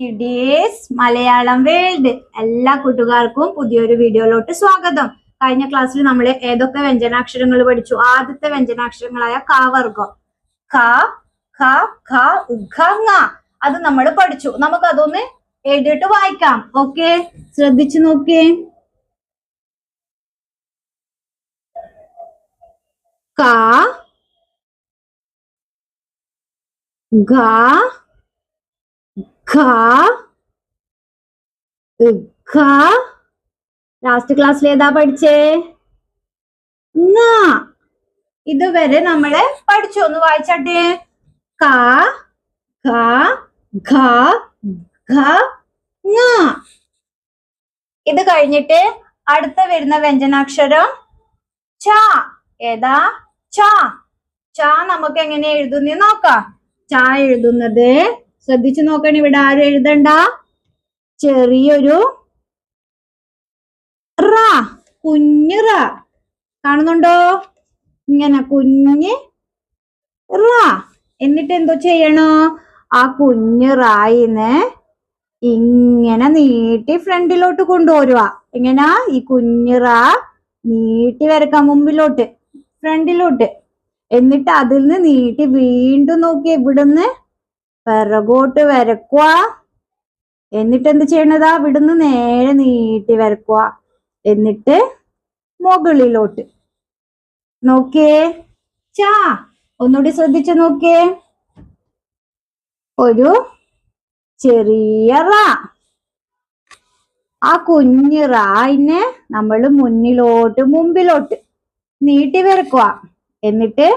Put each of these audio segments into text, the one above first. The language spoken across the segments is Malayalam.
Kiddies Malayalam world. എല്ലാ കൂട്ടുകാർക്കും പുതിയൊരു വീഡിയോയിലോട്ട് സ്വാഗതം. കഴിഞ്ഞ ക്ലാസ്സിൽ നമ്മൾ ഏതൊക്കെ വ്യഞ്ജനാക്ഷരങ്ങൾ പഠിച്ചു? ആദ്യത്തെ വ്യഞ്ജനാക്ഷരങ്ങളായ ക വർഗം. ക ഖ ഖ അത് നമ്മൾ പഠിച്ചു. നമുക്ക് അതൊന്ന് എഴുതിയിട്ട് വായിക്കാം. ഓക്കെ? ശ്രദ്ധിച്ചു നോക്കേ. ക ഖ ഖ. ലാസ്റ്റ് ക്ലാസ്സിൽ ഏതാ പഠിച്ചേ? ഇതുവരെ നമ്മൾ പഠിച്ചു. ഒന്ന് വായിച്ചാട്ടെ ക ഖ ഖ ങ ഇത് കഴിഞ്ഞിട്ട് അടുത്ത വരുന്ന വ്യഞ്ജനാക്ഷരം ച. ഏതാ? ച. ച നമുക്ക് എങ്ങനെ എഴുതുന്നേ നോക്കാം. ച എഴുതുന്നത് ശ്രദ്ധിച്ചു നോക്കണം. ഇവിടെ ആരും എഴുതണ്ട. ചെറിയൊരു റ കുഞ്ഞ് റ. കാണുന്നുണ്ടോ? ഇങ്ങനെ കുഞ്ഞ് റ. എന്നിട്ട് എന്തോ ചെയ്യണോ? ആ കുഞ്ഞ് റായിന്ന് ഇങ്ങനെ നീട്ടി ഫ്രണ്ടിലോട്ട് കൊണ്ടുവരുക എങ്ങനാ? ഈ കുഞ്ഞ് റ നീട്ടി വരക്കാം മുമ്പിലോട്ട് ഫ്രണ്ടിലോട്ട്. എന്നിട്ട് അതിൽ നിന്ന് നീട്ടി വീണ്ടും നോക്കി ഇവിടുന്ന് പിറകോട്ട് വരക്കുക. എന്നിട്ട് എന്ത് ചെയ്യണതാ? ഇവിടുന്ന് നേരെ നീട്ടി വരക്കുക. എന്നിട്ട് മുകളിലോട്ട്. നോക്കേ ചാ ഒന്നുകൂടി ശ്രദ്ധിച്ചു നോക്കേ ഒരു ചെറിയ റാ. ആ കുഞ്ഞ് റായിനെ നമ്മൾ മുന്നിലോട്ട് മുമ്പിലോട്ട് നീട്ടി വരക്കുക. എന്നിട്ട്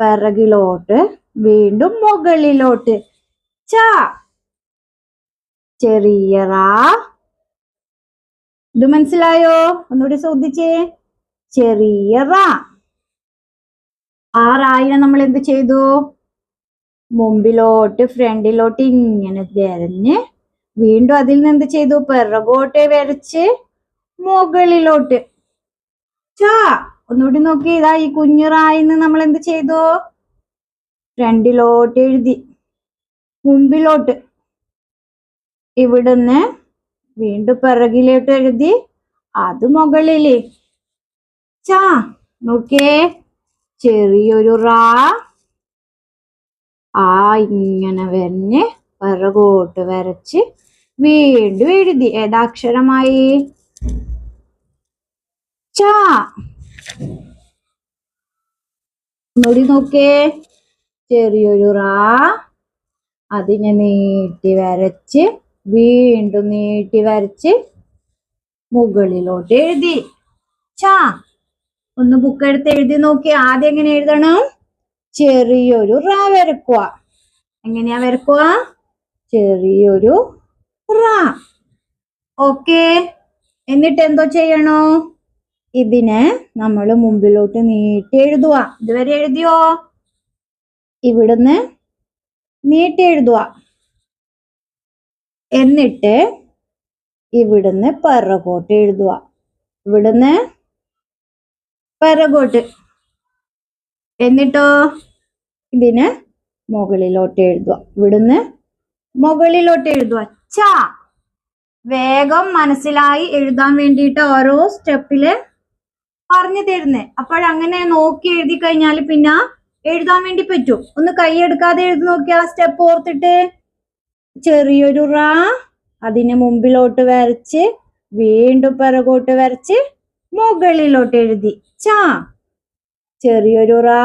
പിറകിലോട്ട് വീണ്ടും മുകളിലോട്ട്. ച. ചെറിയ ഇത് മനസ്സിലായോ? ഒന്നുകൂടി ശ്രദ്ധിച്ചേ. ചെറിയ റാ. ആ റായിനെ നമ്മൾ എന്ത് ചെയ്തു? മുമ്പിലോട്ട് ഫ്രണ്ടിലോട്ട് ഇങ്ങനെ വരഞ്ഞ് വീണ്ടും അതിൽ നിന്ന് എന്ത് ചെയ്തു? പിറകോട്ട് വരച്ച് മുകളിലോട്ട്. ചാ. ഒന്നുകൂടി നോക്കി ഇതാ ഈ കുഞ്ഞു റായിന്ന് നമ്മൾ എന്ത് ചെയ്തു? ഫ്രണ്ടിലോട്ട് എഴുതി. മുമ്പിലോട്ട്. ഇവിടുന്ന് വീണ്ടും പിറകിലോട്ട് എഴുതി. അത് മുകളിൽ. ചാ നോക്കേ ചെറിയൊരു റാ. ആ ഇങ്ങനെ വരഞ്ഞ് പിറകോട്ട് വരച്ച് വീണ്ടും എഴുതി. ഏതാക്ഷരമായി? ചാ നോടി നോക്കേ ചെറിയൊരു റാ. അതിനെ നീട്ടി വരച്ച് വീണ്ടും നീട്ടി വരച്ച് മുകളിലോട്ട് എഴുതി. ചാ ഒന്ന് ബുക്ക് എടുത്ത് എഴുതി നോക്കി. ആദ്യം എങ്ങനെ എഴുതണം? ചെറിയൊരു റാ വരക്കുക. എങ്ങനെയാ വരക്കുക? ചെറിയൊരു റാ. ഓക്കെ. എന്നിട്ട് എന്തോ ചെയ്യണോ? ഇതിനെ നമ്മൾ മുമ്പിലോട്ട് നീട്ടി എഴുതുക. ഇതുവരെ എഴുതിയോ? ഇവിടുന്ന് നീട്ടി എഴുതുക എന്നിട്ട് ഇവിടുന്ന് പിറകോട്ട് എഴുതുക ഇവിടുന്ന് പിറകോട്ട്. എന്നിട്ടോ? ഇതിന് മുകളിലോട്ട് എഴുതുക ഇവിടുന്ന് മുകളിലോട്ട് എഴുതുക ച വേഗം മനസ്സിലായി എഴുതാൻ വേണ്ടിയിട്ട് ഓരോ സ്റ്റെപ്പിൽ പറഞ്ഞു തരുന്നേ. അപ്പോഴങ്ങനെ നോക്കി എഴുതി കഴിഞ്ഞാൽ പിന്നെ എഴുതാൻ വേണ്ടി പറ്റും. ഒന്ന് കൈയെടുക്കാതെ എഴുതി നോക്കിയാ സ്റ്റെപ്പ് ഓർത്തിട്ട്. ചെറിയൊരു റാ അതിന് മുമ്പിലോട്ട് വരച്ച് വീണ്ടും പിറകോട്ട് വരച്ച് മുകളിലോട്ട് എഴുതി. ചാ ചെറിയൊരു റാ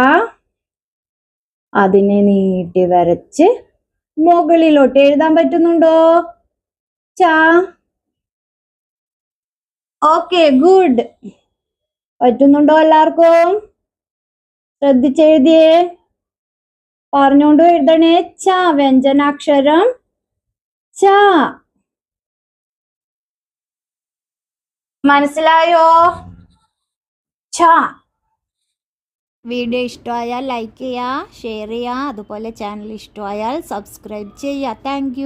അതിനെ നീട്ടി വരച്ച് മുകളിലോട്ട് എഴുതാൻ പറ്റുന്നുണ്ടോ? ചാ ഓക്കെ ഗുഡ്. പറ്റുന്നുണ്ടോ എല്ലാവർക്കും? ശ്രദ്ധിച്ചെഴുതിയേ. പറഞ്ഞുകൊണ്ട് എഴുതണേ ച വ്യഞ്ജനാക്ഷരം. ച. മനസ്സിലായോ? ച. വീഡിയോ ഇഷ്ടമായാൽ ലൈക്ക് ചെയ്യുക ഷെയർ ചെയ്യുക. അതുപോലെ ചാനൽ ഇഷ്ടമായാൽ സബ്സ്ക്രൈബ് ചെയ്യുക. താങ്ക്